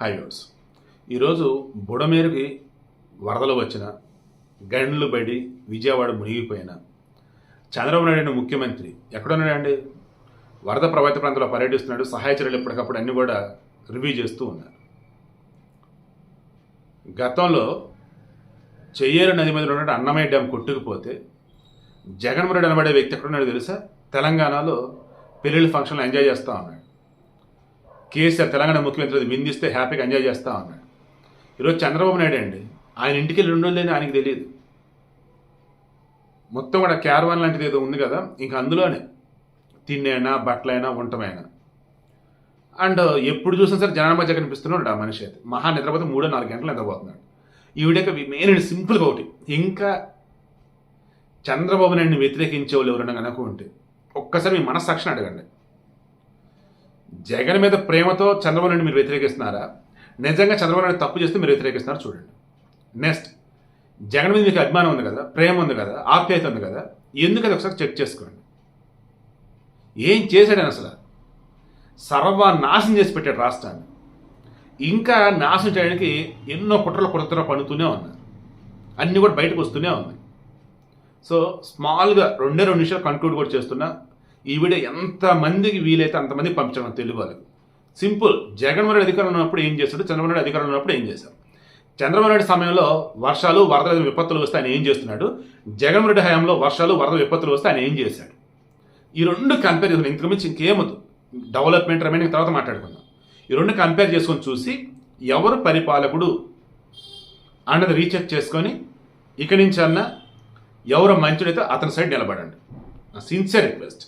High viewers ఈరోజు బుడమేరుకి వరదలు వచ్చిన గండ్లు బడి విజయవాడ మునిగిపోయిన చంద్రబాబు నాయుడు ముఖ్యమంత్రి ఎక్కడున్నాడండి? వరద ప్రభావిత ప్రాంతంలో పర్యటిస్తున్నాడు సహాయ చర్యలు ఎప్పటికప్పుడు అన్నీ కూడా రివ్యూ చేస్తూ ఉన్నారు. గతంలో చెయ్యేరు నది మీద ఉన్న అన్నమయ్య డ్యామ్ కొట్టుకుపోతే జగన్మోహన్ రెడ్డి అనబడే వ్యక్తి ఎక్కడున్నాడు తెలుసా? తెలంగాణలో పెళ్ళిళ్ళ ఫంక్షన్లు ఎంజాయ్ చేస్తూ ఉన్నాడు. కేసీఆర్ తెలంగాణ ముఖ్యమంత్రి అది విందిస్తే హ్యాపీగా ఎంజాయ్ చేస్తూ ఉన్నాడు. ఈరోజు చంద్రబాబు నాయుడు అండి ఆయన ఇంటికి వెళ్ళి రెండు లేని ఆయనకి తెలియదు. మొత్తం కూడా క్యారవాన్ లాంటిది ఏదో ఉంది కదా ఇంకా అందులోనే తిన్నైనా బట్టలైనా ఉండటమైనా అండ్ ఎప్పుడు చూసినా సరే జనాల మధ్య కనిపిస్తున్నాడు ఆ మనిషి అయితే. మహా నిద్రపోతే మూడో నాలుగు గంటలు నిద్రపోతున్నాడు. ఈవిడక మెయిన్ మెయిన్ సింపుల్గా ఒకటి ఇంకా చంద్రబాబు నాయుడిని వ్యతిరేకించే వాళ్ళు ఎవరైనా కనుక ఉంటే ఒక్కసారి మీ మనస్సాక్షిని అడగండి. జగన్ మీద ప్రేమతో చంద్రబాబు నాయుడు మీరు వ్యతిరేకిస్తున్నారా? నిజంగా చంద్రబాబు నాయుడు తప్పు చేస్తే మీరు వ్యతిరేకిస్తున్నారు చూడండి. నెక్స్ట్ జగన్ మీద మీకు అభిమానం ఉంది కదా ప్రేమ ఉంది కదా ఆప్యాయత ఉంది కదా ఎందుకు అది ఒకసారి చెక్ చేసుకోండి. ఏం చేశాడని అసలు? సర్వనాశనం చేసి పెట్టాడు రాష్ట్రాన్ని. ఇంకా నాశనం చేయడానికి ఎన్నో కుట్రలు కుట్రలు పడుతూనే ఉన్నాయి. అన్నీ కూడా బయటకు వస్తూనే ఉన్నాయి. సో స్మాల్గా రెండే రెండు నిమిషాలు కంక్లూడ్ కూడా చేస్తున్నా. ఈ వీడియో ఎంతమందికి వీలైతే అంతమంది పంపించడం తెలుగు వాళ్ళకి. సింపుల్. జగన్మోహన్ రెడ్డి అధికారంలో ఉన్నప్పుడు ఏం చేస్తాడు చంద్రబాబు నాయుడు అధికారంలో ఉన్నప్పుడు ఏం చేశాడు? చంద్రబాబు నాయుడు సమయంలో వర్షాలు వరద విపత్తులు వస్తే ఆయన ఏం చేస్తున్నాడు? జగన్మోహన్ రెడ్డి హయాంలో వర్షాలు వరద విపత్తులు వస్తే ఆయన ఏం చేశాడు? ఈ రెండు కంపేర్ చేసుకుని ఇంతకు మించి ఇంకేమొద్దు. డెవలప్మెంట్ రిమైనింగ్ తర్వాత మాట్లాడుకుందాం. ఈ రెండు కంపేర్ చేసుకొని చూసి ఎవరు పరిపాలకుడు అన్నది రీచెక్ చేసుకొని ఇక నుంచి అన్న ఎవరు మంచుడైతే అతని సైడ్ నిలబడండి. Sincere request